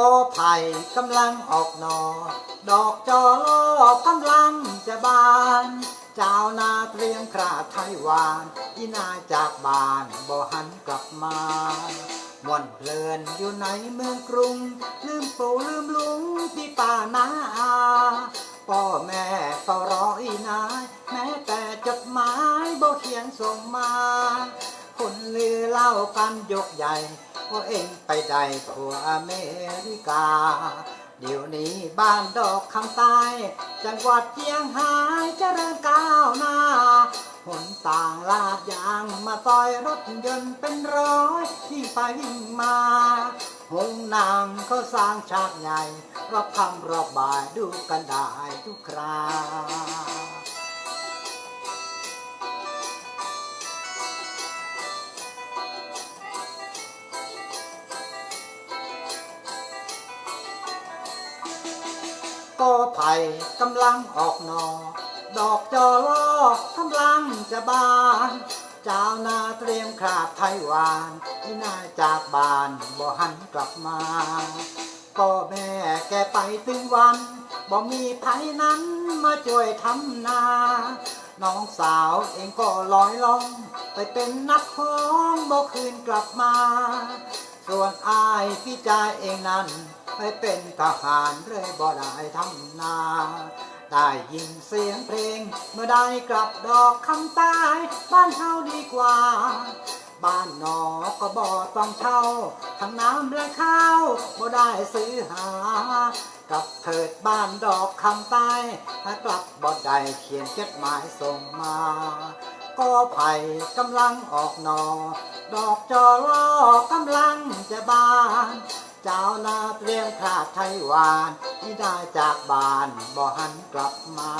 ก็ไผ่กำลังออกหนอ ดอกจอลอกำลังจะบาน เจ้านาเตรียมคราไทยวานอีนาจากบ้านบ่หันกลับมาม่วนเพลินอยู่ในเมืองกรุง ลืมปู่ลืมลุงที่ป่านาอาพ่อแม่เฝ้ารออีนายแม้แต่จดหมายบ่เขียนส่งมา คนลือเล่ากันยกใหญ่ ว่าเองไปได้ทั่วอเมริกา เดี๋ยวนี้บ้านดอกคำใต้จังหวัดเชียงรายเจริญก้าวหน้าหนต่างลาดยางมาต่อยรถยนต์เป็นร้อยที่ไปวิ่งมาหงนางก็สร้างฉากใหญ่รอบคำรอบบ่ายดูกันได้ทุกครา ก็ไผ่กำลังออกหนอ ดอกจอลอกกำลังจะบาน เจ้านาเตรียมคราบไทยหวานที่นาจากบ้านบ่หันกลับมาพ่อแม่แกไปถึงวันบ่มีไผนั้นมาช่วยทำนา น้องสาวเองก็ลอยล่อง ไปเป็นนักฮ้องบ่คืนกลับมา ส่วนอายพี่จายเองนั้น ไปเป็นทหารเลยบ่ได้ทำนา ได้ยินเสียงเพลง เมื่อได้กลับดอกคำใต้บ้านเฮาดีกว่า บ้านนอกก็บ่ต้องเช่า ทั้งน้ำและข้าวบ่ได้ซื้อหากลับเถิดบ้านดอกคำใต้ถ้ากลับบ่ได้เขียนจดหมายส่งมา ก็ไผ่กำลังออกนอดอกจอลอกำลังจะบาน เจ้านาเตรียงพราดไทยวานที่ได้จากบ้านบ่หันกลับมา